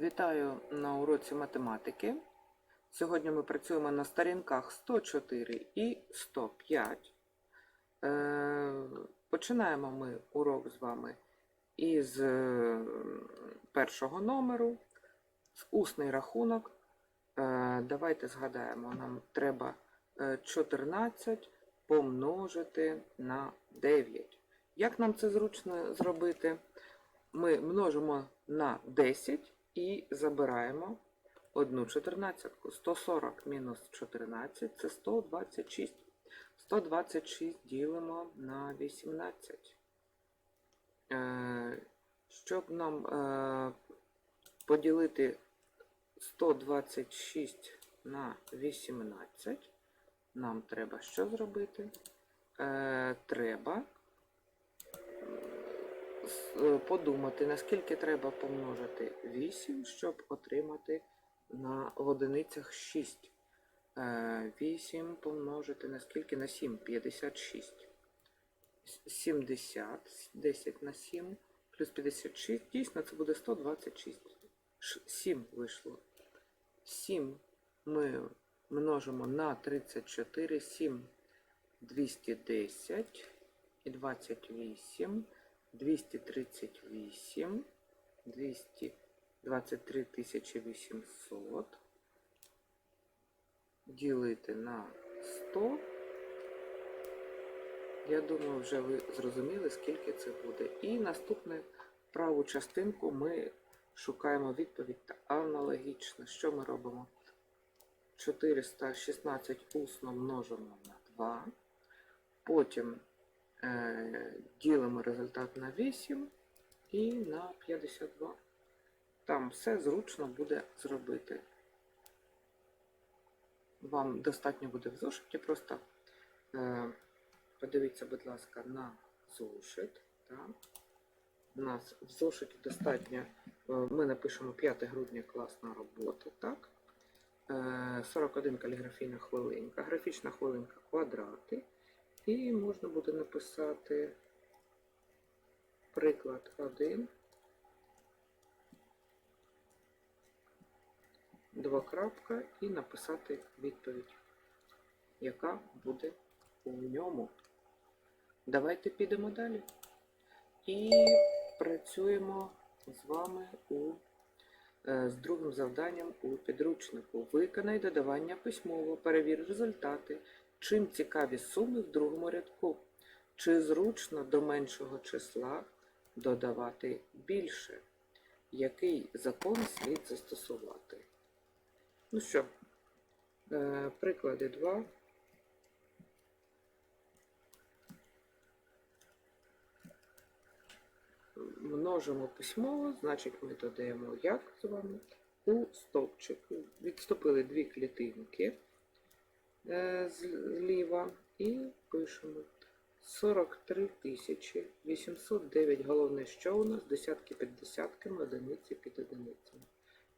Вітаю на уроці математики. Сьогодні ми працюємо на сторінках 104 і 105. Е, Починаємо ми урок з вами із е, першого номеру, з усний рахунок. Е, Давайте згадаємо, нам треба е, 14 помножити на 9. Як нам це зручно зробити? Ми множимо на 10 і забираємо одну чотирнадцятку. 140 мінус 14 це 126. 126 ділимо на 18. Е, Щоб нам е, поділити 126 на 18, нам треба що зробити? Е, Треба подумати, наскільки треба помножити 8, щоб отримати на одиницях 6. Е, 8 помножити на скільки? На 7, 56. С- 70, 10 на 7, плюс 56, дійсно це буде 126. Ш- 7 вийшло. 7 ми множимо на 34, 7 210 і 28, 238, 223 800 ділити на 100. Я думаю, вже ви зрозуміли, скільки це буде. І наступну праву частинку ми шукаємо відповідь аналогічно. Що ми робимо? 416 усно множимо на 2. Потім ділимо результат на 8 і на 52. Там все зручно буде зробити. Вам достатньо буде в зошиті, просто е, подивіться, будь ласка, на зошит. Так. У нас в зошиті достатньо, е, ми напишемо 5 грудня класна робота, так? Е, 41 каліграфійна хвилинка, графічна хвилинка квадрати. І можна буде написати приклад 1. Два крапка і написати відповідь, яка буде у ньому. Давайте підемо далі. І працюємо з вами у, е, з другим завданням у підручнику. Виконай додавання письмово, перевір результати. Чим цікаві суми в другому рядку? Чи зручно до меншого числа додавати більше? Який закон слід застосувати? Ну що, е, приклади 2. Множимо письмово, значить ми додаємо як з вами у стовпчик. Відступили дві клітинки зліва. І пишемо. 43 тисячі 809. Головне, що у нас? Десятки під десятками, одиниці під одиницями.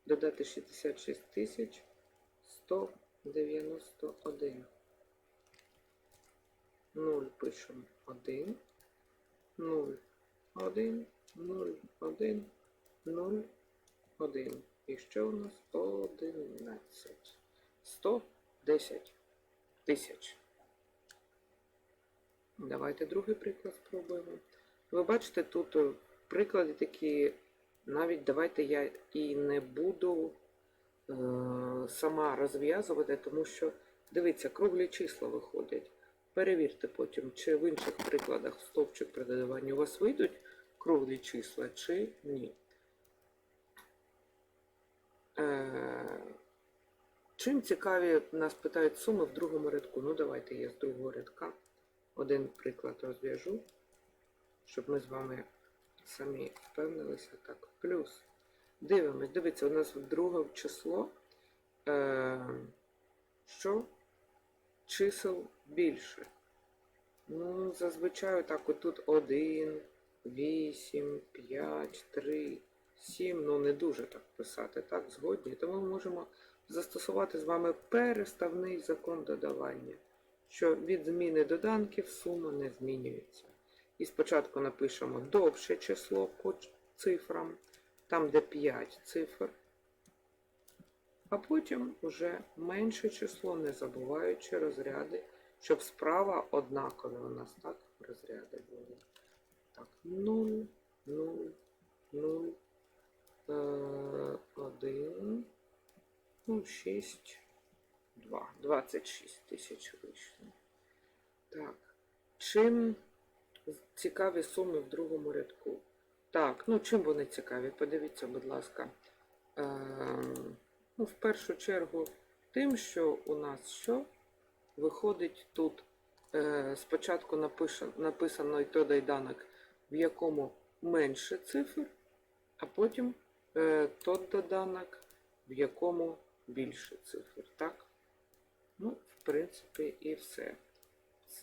Додати 66 тисяч 191. 0 пишемо. 1, 0, 1, 0, 1, 0, 1. І що у нас? 11? 110 тисяч. Давайте другий приклад спробуємо. Ви бачите, тут е, приклади такі, навіть давайте я і не буду е, сама розв'язувати, тому що, дивіться, круглі числа виходять. Перевірте потім, чи в інших прикладах стовпчик при у вас вийдуть круглі числа, чи ні. Е, чим цікаві нас питають суми в другому рядку? Ну, давайте я з другого рядка один приклад розв'яжу, щоб ми з вами самі впевнилися. Так, плюс. Дивимось, дивіться, у нас в друге число. Е, що чисел більше. Ну, зазвичай так отут 1, 8, 5, 3, 7. Ну, не дуже так писати, так, згодні. Тому ми можемо застосувати з вами переставний закон додавання, що від зміни доданків сума не змінюється. І спочатку напишемо довше число по цифрам, там, де 5 цифр, А потім уже менше число, не забуваючи розряди, щоб справа однакові у нас так розряди були. Так, 0, 0, 6, 2. 26 тисяч вийшло. Так. Чим цікаві суми в другому рядку? Так, ну чим вони цікаві? Подивіться, будь ласка. Ем, ну, в першу чергу, тим, що у нас що виходить тут е, спочатку напише- написано і то доданок, в якому менше цифр, а потім е, тот доданок, в якому більше цифр. Так? Ну, в принципі, і все.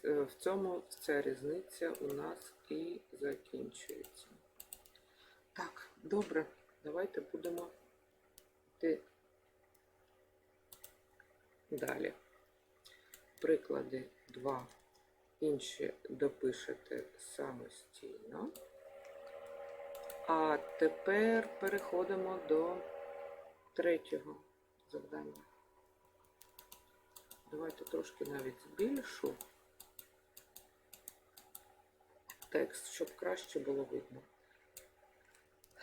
Е, В цьому ця різниця у нас і закінчується. Так, добре, давайте будемо йти далі. Приклади 2. Інші допишете самостійно. А тепер переходимо до третього завдання. Давайте трошки навіть збільшу текст, щоб краще було видно.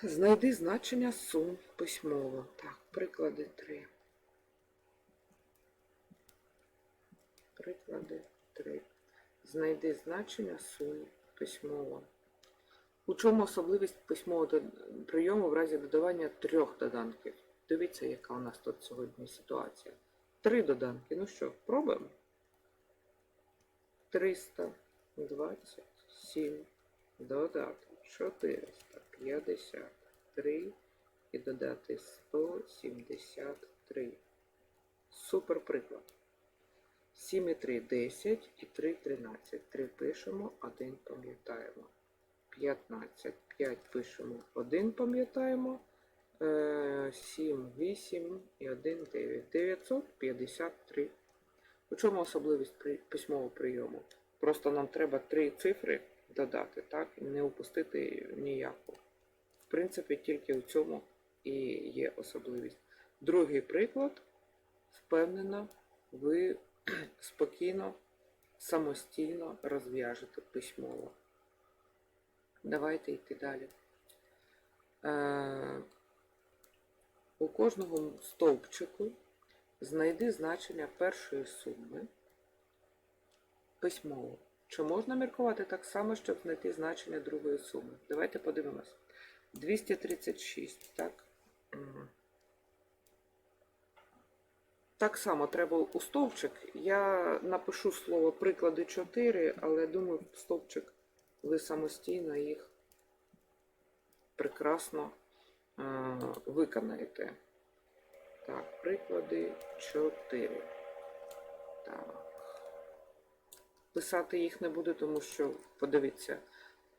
Знайди значення сум письмово. Так, приклади 3. Приклади 3. Знайди значення сум письмово. У чому особливість письмового прийому в разі додавання трьох доданків? Дивіться, яка у нас тут сьогодні ситуація. Три доданки. Ну що, пробуємо? 327 додати 453 і додати 173. Супер приклад. 7 і 3 10 і 3 13. 3 пишемо, 1 пам'ятаємо. 15. 5 пишемо, 1 пам'ятаємо. Е, 7, 8 і 1, 9. 953. У чому особливість письмового прийому? Просто нам треба три цифри додати, так? Не упустити ніяку. В принципі, тільки у цьому і є особливість. Другий приклад. Впевнено, ви спокійно, самостійно розв'яжете письмово. Давайте йти далі. У кожному стовпчику знайди значення першої суми письмово. Чи можна міркувати так само, щоб знайти значення другої суми? Давайте подивимось. 236, так? Так само треба у стовпчик. Я напишу слово приклади 4, але думаю, в стовпчик ви самостійно їх прекрасно виконаєте. Так, приклади 4. Так. Писати їх не буду, тому що, подивіться,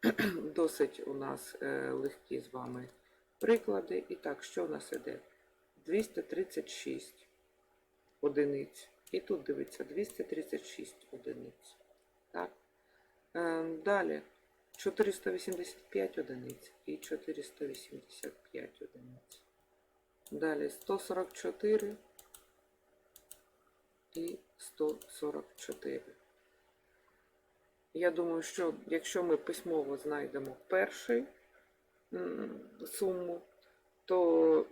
досить у нас е, легкі з вами приклади. І так, що в нас іде? 236 одиниць. І тут дивіться 236 одиниць. Так. Е, далі 485 одиниць і 485 одиниць. Далі 144 і 144. Я думаю, що якщо ми письмово знайдемо перший м, суму, то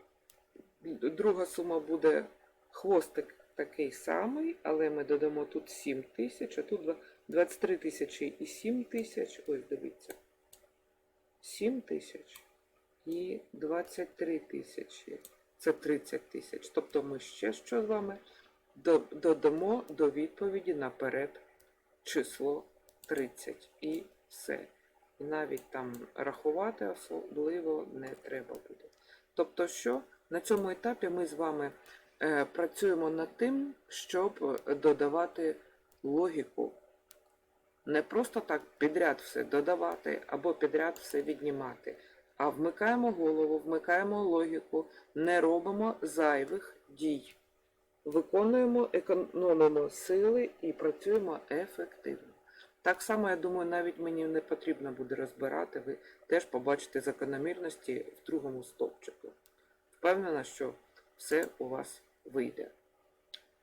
друга сума буде хвостик такий самий, але ми додамо тут 7 тисяч, а тут два- 23 тисячі і 7 тисяч. Ось дивіться. 7 тисяч і 23 тисячі. Це 30 тисяч. Тобто ми ще що з вами додамо до відповіді наперед число 30 і все. І навіть там рахувати особливо не треба буде. Тобто, що на цьому етапі ми з вами е, працюємо над тим, щоб додавати логіку. Не просто так підряд все додавати або підряд все віднімати, а вмикаємо голову, вмикаємо логіку, не робимо зайвих дій. Виконуємо, економимо сили і працюємо ефективно. Так само, я думаю, навіть мені не потрібно буде розбирати, ви теж побачите закономірності в другому стовпчику. Впевнена, що все у вас вийде.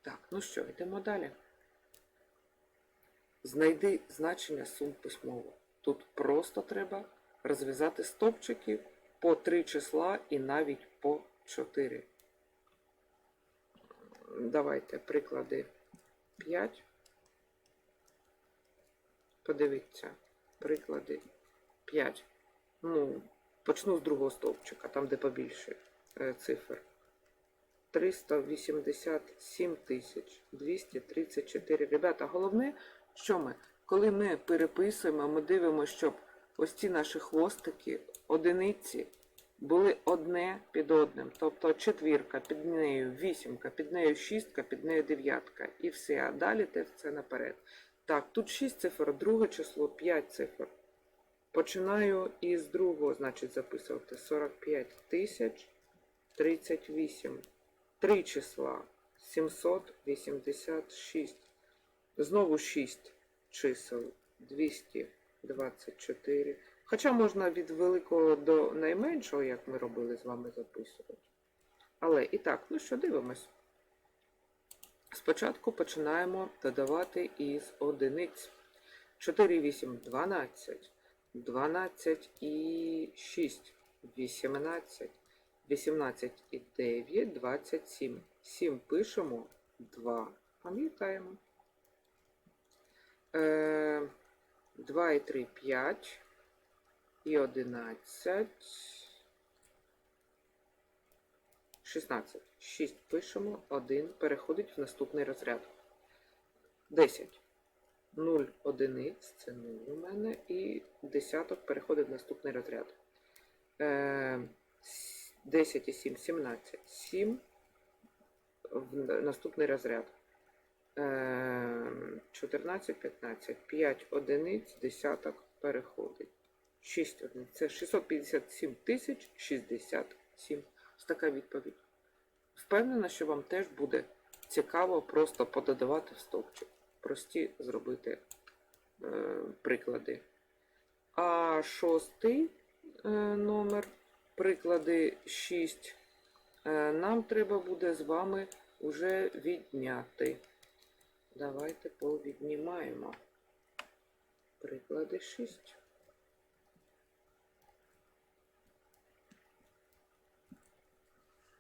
Так, ну що, йдемо далі. Знайди значення сум письмово. Тут просто треба розв'язати стопчики по три числа і навіть по 4. Давайте приклади 5. Подивіться, приклади 5. Ну, почну з другого стовпчика, там де побільше е, цифр. 387 234. Ребята, головне, що ми, коли ми переписуємо, ми дивимося, щоб ось ці наші хвостики, одиниці були одне під одним. Тобто четвірка під нею вісімка, під нею шістка, під нею дев'ятка. І все. А далі те це наперед. Так, тут 6 цифр, друге число 5 цифр. Починаю із другого, значить, записувати 45 тисяч 38. Три числа 786. Знову 6 чисел 224. Хоча можна від великого до найменшого, як ми робили з вами записувати. Але і так, ну що, дивимось. Спочатку починаємо додавати із одиниць. 4, 8, 12. 12 і 6, 18. 18 і 9, 27. 7 пишемо, 2. Пам'ятаємо. Е, 2 і 3, 5. І 11. 16. 6 пишемо, 1 переходить в наступний розряд. 10. 0 одиниць, це 0 у мене, і десяток переходить в наступний розряд. Е, 10 і 7, 17. 7 в наступний розряд. Е, 14, 15, 5 одиниць, десяток переходить. 6 одиниць. Це 657 тисяч 67. Ось така відповідь. Впевнена, що вам теж буде цікаво просто пододавати в стовпчик. Прості зробити е, приклади. А шостий е, номер, приклади 6, е, нам треба буде з вами вже відняти. Давайте повіднімаємо. Приклади 6.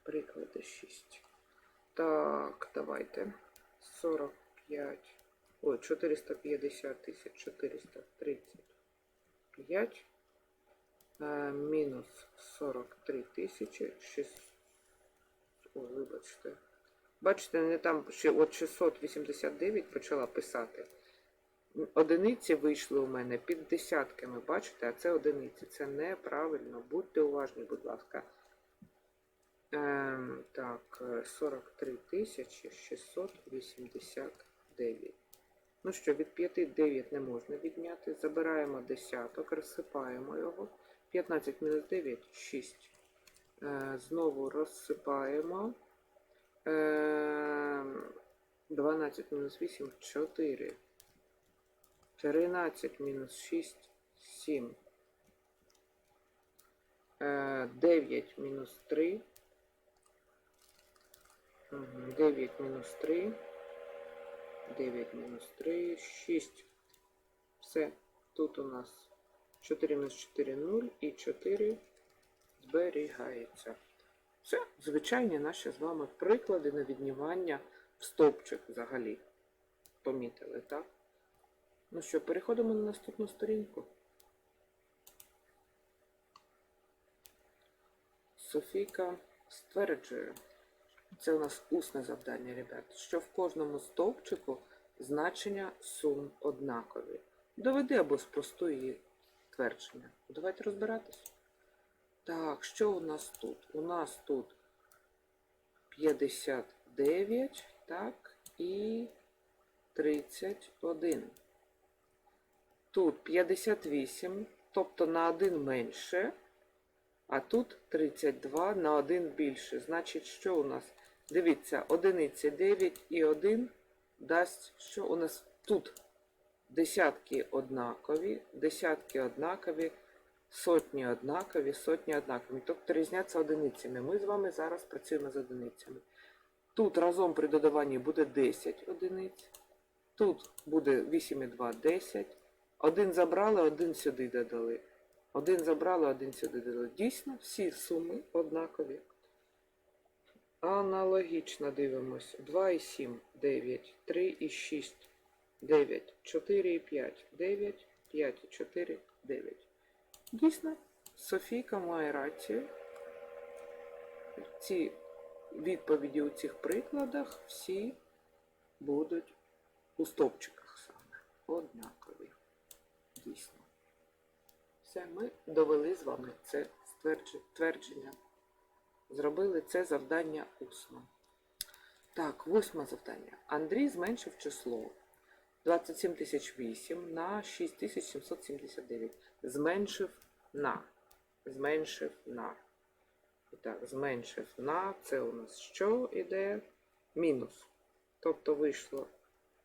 Приклади 6. Так, давайте. 45. Ой, 450 тисяч 435. Е, мінус 43 тисячі 600. Ой, вибачте. Бачите, не там ще от 689 почала писати. Одиниці вийшли у мене під десятками, бачите, а це одиниці. Це неправильно. Будьте уважні, будь ласка. Ем, так, е, 43 689. Ну що, від 5 9 не можна відняти. Забираємо десяток, розсипаємо його. 15 мінус 9 6. Е, знову розсипаємо. Е, 12 мінус 8 4. 13 мінус 6 7. Е, 9 мінус 3. Мгм, 9 мінус 3. 9 мінус 3, 6. Все. Тут у нас 4 мінус 4 0 і 4 зберігається. Все, звичайні наші з вами приклади на віднімання в стовпчик взагалі. Помітили, так? Ну що, переходимо на наступну сторінку. Софійка стверджує. Це у нас усне завдання, ребят, що в кожному стовпчику значення сум однакові. Доведи або спростуй її твердження. Давайте розбиратись. Так, що у нас тут? У нас тут 59, так, і 31. Тут 58, тобто на 1 менше, а тут 32 на 1 більше. Значить, що у нас? Дивіться, одиниці 9 і 1 дасть, що у нас тут десятки однакові, десятки однакові, сотні однакові, сотні однакові. Тобто різняться одиницями. Ми з вами зараз працюємо з одиницями. Тут разом при додаванні буде 10 одиниць. Тут буде 8,2 10. Один забрали, один сюди додали. Один забрали, один сюди додали. Дійсно, всі суми однакові. Аналогічно дивимося. 2,7, 9, 3,6, 9, 4,5, 9, 5, 4, 9. Дійсно, Софійка має рацію. Ці відповіді у цих прикладах всі будуть у стовпчиках саме. Однакові. Дійсно. Все, ми довели з вами це твердження. Зробили це завдання усно. Так, восьме завдання. Андрій зменшив число 27008 на 6779. Зменшив на. Зменшив на. І так, зменшив на. Це у нас що іде? Мінус. Тобто вийшло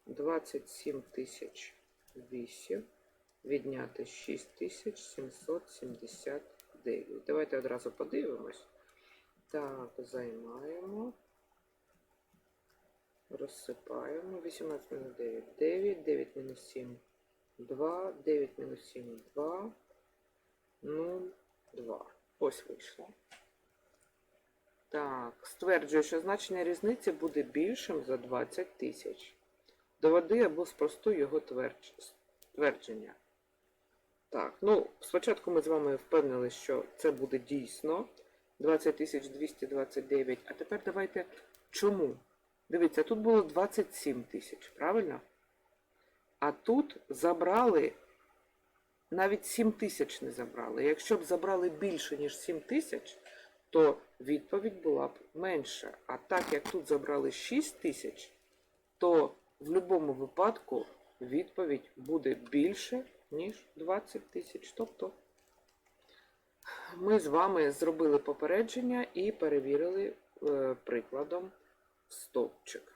27 тисяч 8 відняти 6779. Давайте одразу подивимось. Так, займаємо. Розсипаємо. 18 мінус 9. 9, 9 мінус 7. 2, 9 мінус 7, 2. 0, 2. Ось вийшло. Так, стверджую, що значення різниці буде більшим за 20 тисяч. Доведи або спростуй його твердж- твердження. Так, ну, спочатку ми з вами впевнили, що це буде дійсно 20 229. А тепер давайте чому? Дивіться, тут було 27 тисяч, правильно? А тут забрали, навіть 7 тисяч не забрали. Якщо б забрали більше, ніж 7 тисяч, то відповідь була б менша. А так як тут забрали 6 тисяч, то в будь-якому випадку відповідь буде більше, ніж 20 тисяч. Тобто ми з вами зробили попередження і перевірили е, прикладом стовпчик.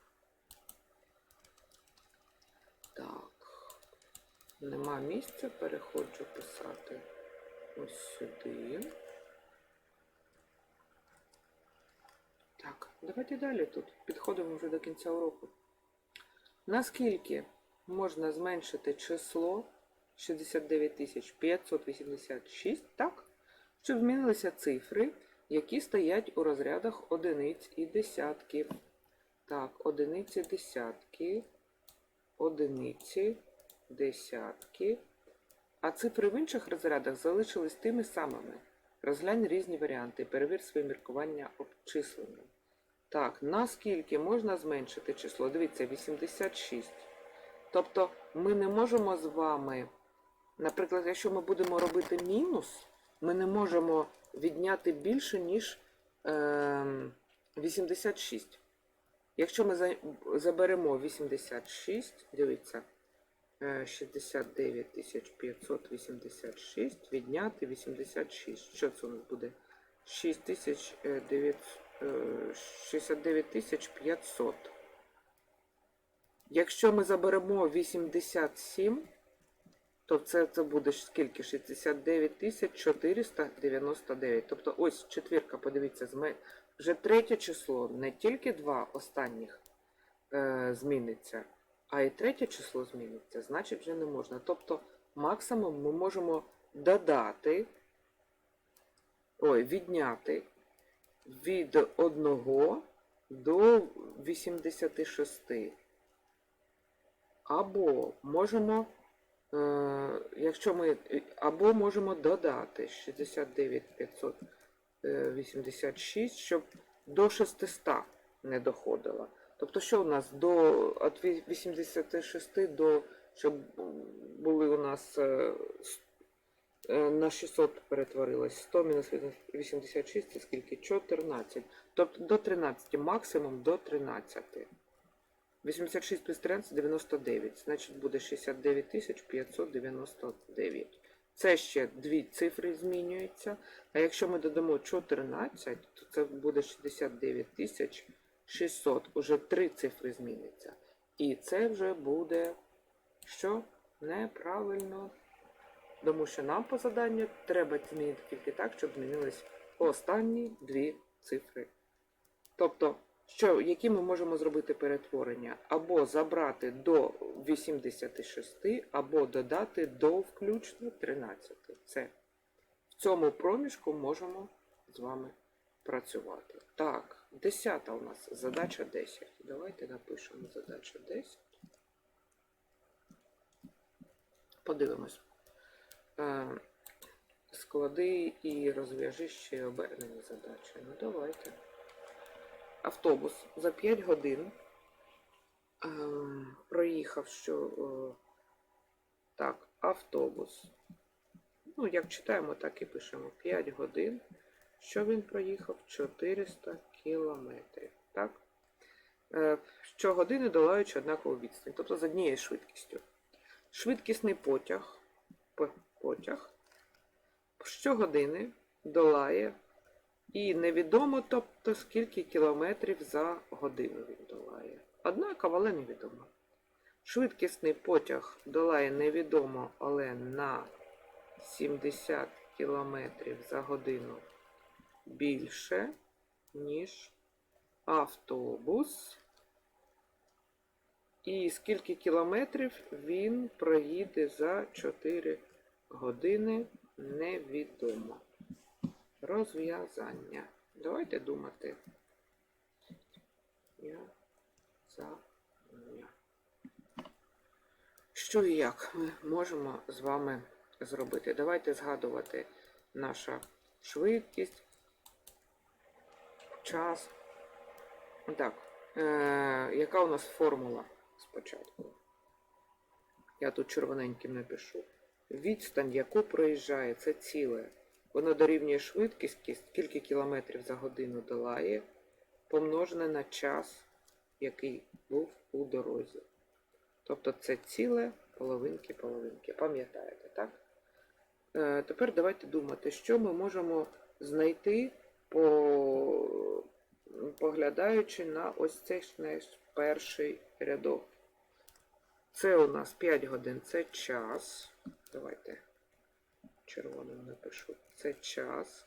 Так, нема місця, переходжу писати ось сюди. Так, давайте далі тут. Підходимо вже до кінця уроку. Наскільки можна зменшити число 69 586, так? Щоб змінилися цифри, які стоять у розрядах одиниць і десятків. Так, одиниці десятки, одиниці, десятки. А цифри в інших розрядах залишились тими самими. Розглянь різні варіанти, перевір своє міркування обчисленням. Так, наскільки можна зменшити число? Дивіться, 86. Тобто ми не можемо з вами, наприклад, якщо ми будемо робити мінус, ми не можемо відняти більше, ніж е, 86. Якщо ми заберемо 86, дивіться, 69 586, відняти 86. Що це у нас буде? 6900, е, 69 500. Якщо ми заберемо 87, то це, це буде скільки? 69 499. Тобто ось четвірка, подивіться, вже третє число, не тільки два останніх е, зміниться, а і третє число зміниться, значить вже не можна. Тобто максимум ми можемо додати, ой, відняти від 1 до 86. Або можемо, е, якщо ми, або можемо додати 69 586, щоб до 600 не доходило. Тобто, що у нас до від 86 до, щоб були у нас е, е, на 600 перетворилось. 100 мінус 86 це скільки? 14. Тобто до 13, максимум до 13. 86 плюс 13 99. Значить буде 69 тисяч 599. Це ще дві цифри змінюються. А якщо ми додамо 14, то це буде 69 тисяч 600. Уже три цифри зміняться. І це вже буде що? Неправильно. Тому що нам по заданню треба змінити тільки так, щоб змінились останні дві цифри. Тобто Що, які ми можемо зробити перетворення? Або забрати до 86, або додати до включно 13. Це в цьому проміжку можемо з вами працювати. Так, 10 у нас задача 10. Давайте напишемо задача 10. Подивимось. Е, Склади і розв'яжи ще обернені задачі. Ну, давайте. Автобус за 5 годин ем, проїхав, що е, так, автобус. Ну, як читаємо, так і пишемо. 5 годин. Що він проїхав? 400 кілометрів. Так? Е, щогодини долаючи однакову відстань, тобто з однією швидкістю. Швидкісний потяг, потяг щогодини долає і невідомо, тобто скільки кілометрів за годину він долає. Однаково, але невідомо. Швидкісний потяг долає невідомо, але на 70 кілометрів за годину більше, ніж автобус. І скільки кілометрів він проїде за 4 години невідомо. Розв'язання. Давайте думати. Я за Що і як ми можемо з вами зробити? Давайте згадувати наша швидкість, час. Так, е, яка у нас формула спочатку? Я тут червоненьким напишу. Відстань, яку проїжджає, це ціле. Воно дорівнює швидкість, скільки кілометрів за годину долає, помножене на час, який був у дорозі. Тобто це ціле половинки половинки. Пам'ятаєте, так? Е, тепер давайте думати, що ми можемо знайти, по... поглядаючи на ось цей наш перший рядок. Це у нас 5 годин, це час. Давайте червоним напишу. Це час.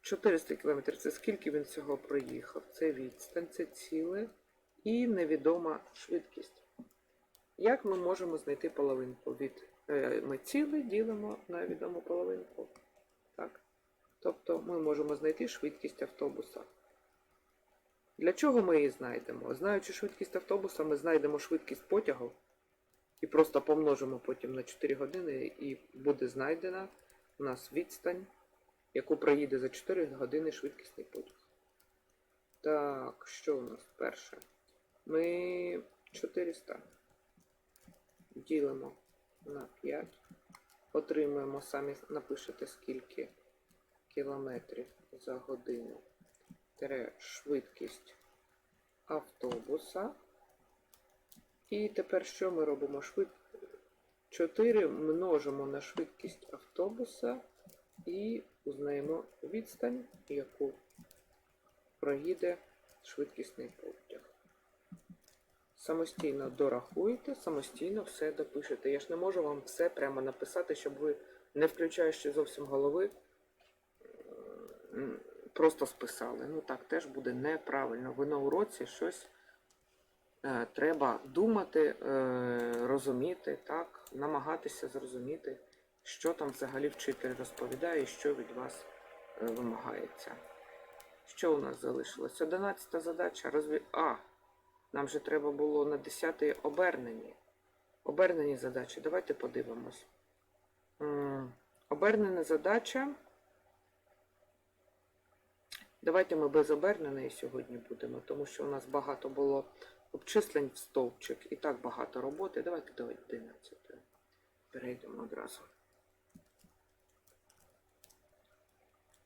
400 км це скільки він всього проїхав? Це відстань, це ціле і невідома швидкість. Як ми можемо знайти половинку від е, ми ціле ділимо на відому половинку? Так? Тобто ми можемо знайти швидкість автобуса. Для чого ми її знайдемо? Знаючи швидкість автобуса, ми знайдемо швидкість потягу і просто помножимо потім на 4 години, і буде знайдена у нас відстань, яку проїде за 4 години швидкісний потяг. Так, що у нас перше? Ми 400 ділимо на 5. Отримуємо, самі напишете, скільки кілометрів за годину. Тере швидкість автобуса. І тепер що ми робимо? Швид... 4 множимо на швидкість автобуса і узнаємо відстань, яку проїде швидкісний потяг. Самостійно дорахуєте, самостійно все допишете. Я ж не можу вам все прямо написати, щоб ви, не включаючи зовсім голови, просто списали. Ну так теж буде неправильно. Ви на уроці щось е, треба думати, е, розуміти, так, намагатися зрозуміти, що там взагалі вчитель розповідає і що від вас е, вимагається. Що у нас залишилось? Одинадцята задача. Розві... А, нам же треба було на 10 обернені. Обернені задачі. Давайте подивимось. Обернена задача. Давайте ми без оберненої сьогодні будемо, тому що у нас багато було обчислень в стовпчик і так багато роботи. Давайте до 11. Перейдемо одразу.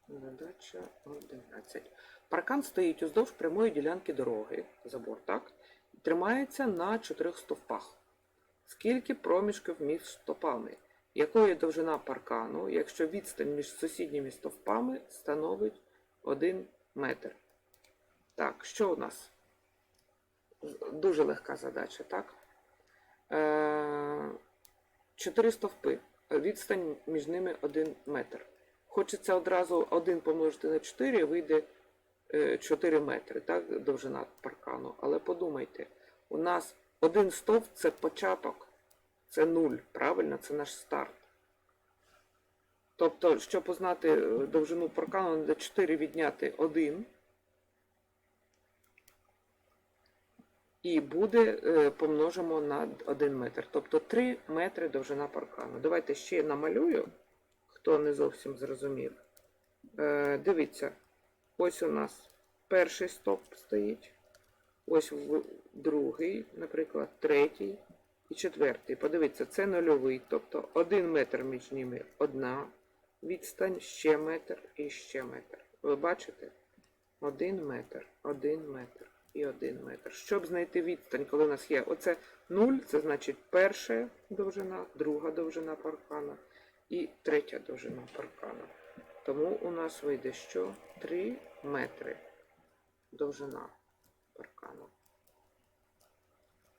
Задача 11. Паркан стоїть уздовж прямої ділянки дороги, забор, так? Тримається на чотирьох стовпах. Скільки проміжків між стовпами? Якою довжина паркану, якщо відстань між сусідніми стовпами становить 1 метр? Так, що у нас? Дуже легка задача, так? Е, Чотири стовпи. Відстань між ними 1 метр. Хочеться одразу 1 помножити на 4, вийде е, 4 метри, так, довжина паркану. Але подумайте, у нас один стовп це початок, це нуль, правильно, це наш старт. Тобто, щоб познати е, довжину паркану, треба 4 відняти 1. І буде, е, помножимо на 1 метр. Тобто 3 метри довжина паркану. Давайте ще намалюю, хто не зовсім зрозумів. Е, Дивіться, ось у нас перший стоп стоїть. Ось другий, наприклад, третій і четвертий. Подивіться, це нульовий, тобто 1 метр між ними одна відстань, ще метр і ще метр. Ви бачите? 1 метр, 1 метр і 1 метр. Щоб знайти відстань, коли у нас є оце 0, це значить перша довжина, друга довжина паркана і третя довжина паркана. Тому у нас вийде що? 3 метри довжина паркану.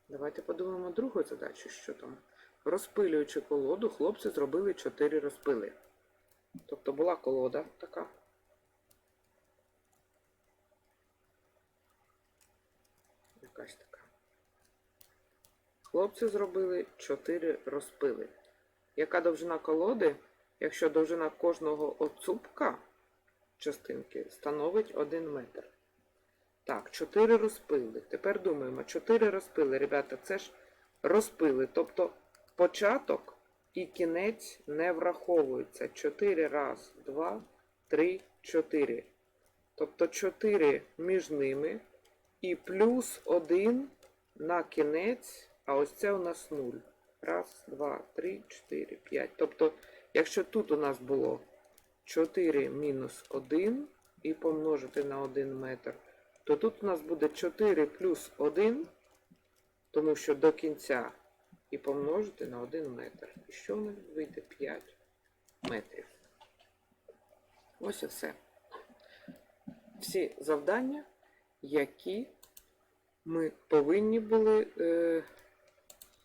Давайте подумаємо другу задачу, що там. Розпилюючи колоду, хлопці зробили 4 розпили. Тобто була колода така. Якась така. Хлопці зробили 4 розпили. Яка довжина колоди, якщо довжина кожного оцупка частинки становить 1 метр? Так, 4 розпили. Тепер думаємо, 4 розпили, ребята, це ж розпили. Тобто початок і кінець не враховуються. 4 раз, 2, 3, 4. Тобто 4 між ними і плюс 1 на кінець, а ось це у нас 0. Раз, два, три, 4, 5. Тобто, якщо тут у нас було 4 мінус 1 і помножити на 1 метр, то тут у нас буде 4 плюс 1, тому що до кінця і помножити на 1 метр. І що у нас вийде 5 метрів. Ось і все. Всі завдання, які ми повинні були е,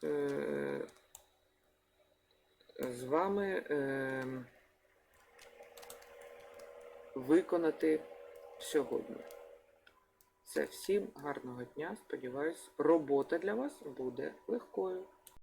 е, з вами е, виконати сьогодні. Все, всім гарного дня. Сподіваюсь, робота для вас буде легкою.